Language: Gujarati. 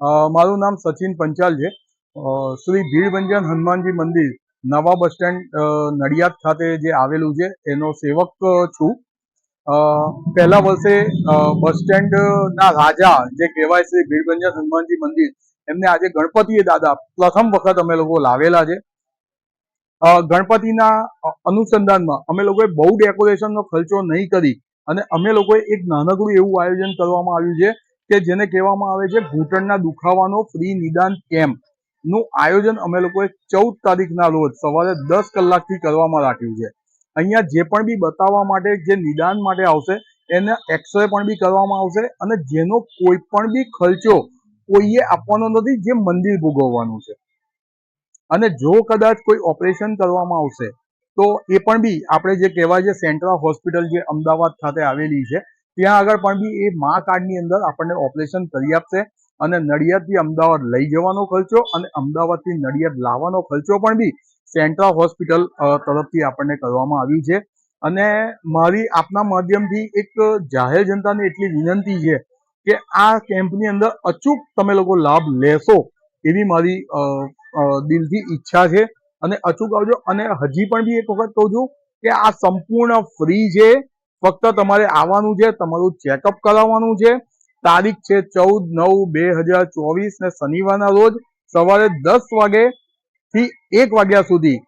મારું નામ સચિન પંચાલ છે. શ્રી ભીડભંજન હનુમાનજી મંદિર, નવા બસ સ્ટેન્ડ નડિયાદ ખાતે જે આવેલું છે, એનો સેવક છું. પહેલા વર્ષે બસ સ્ટેન્ડના રાજા જે કહેવાય શ્રી ભીડભંજન હનુમાનજી મંદિર, એમને આજે ગણપતિ દાદા, પ્રથમ વખત અમે લોકો લાવેલા છે. ગણપતિના અનુસંધાનમાં અમે લોકોએ બહુ ડેકોરેશનનો ખર્ચો નહીં કરી અને અમે લોકોએ એક નાનકડું એવું આયોજન કરવામાં આવ્યું છે કે જેને કહેવામાં આવે છે ઘૂંટણના દુખાવાનો ફ્રી નિદાન કેમ્પ. નું આયોજન અમે લોકોએ ચૌદ તારીખના રોજ સવારે દસ કલાકથી કરવામાં રાખ્યું છે. અહીંયા જે પણ બી બતાવવા માટે જે નિદાન માટે આવશે, એને એક્સરે પણ બી કરવામાં આવશે અને જેનો કોઈ પણ બી ખર્ચો કોઈએ આપવાનો નથી, જે મંદિર ભોગવવાનું છે. અને જો કદાચ કોઈ ઓપરેશન કરવામાં આવશે, તો એ પણ બી આપણે જે કહેવાય છે સેન્ટ્રલ હોસ્પિટલ જે અમદાવાદ ખાતે આવેલી છે ત્યાં આગળ પણ બી એ મા કાર્ડની અંદર આપણને ઓપરેશન કરી આપશે અને નડિયાદથી અમદાવાદ લઈ જવાનો ખર્ચો અને અમદાવાદથી નડિયાદ લાવવાનો ખર્ચો પણ બી સેન્ટ્રલ હોસ્પિટલ તરફથી આપણને કરવામાં આવ્યું છે. અને મારી આપના માધ્યમથી એક જાહેર જનતાને એટલી વિનંતી છે કે આ કેમ્પની અંદર અચૂક તમે લોકો લાભ લેશો એવી મારી દિલથી ઈચ્છા છે. અને અચૂક આવજો. અને હજી પણ બી એક વખત કહું છું કે આ સંપૂર્ણ ફ્રી છે. ફક્ત તમારે આવવાનું છે, તમારું ચેકઅપ કરાવવાનું છે. તારીખ છે ચૌદ નવ બે હજાર ચોવીસ ને શનિવારના રોજ સવારે દસ વાગે થી એક વાગ્યા સુધી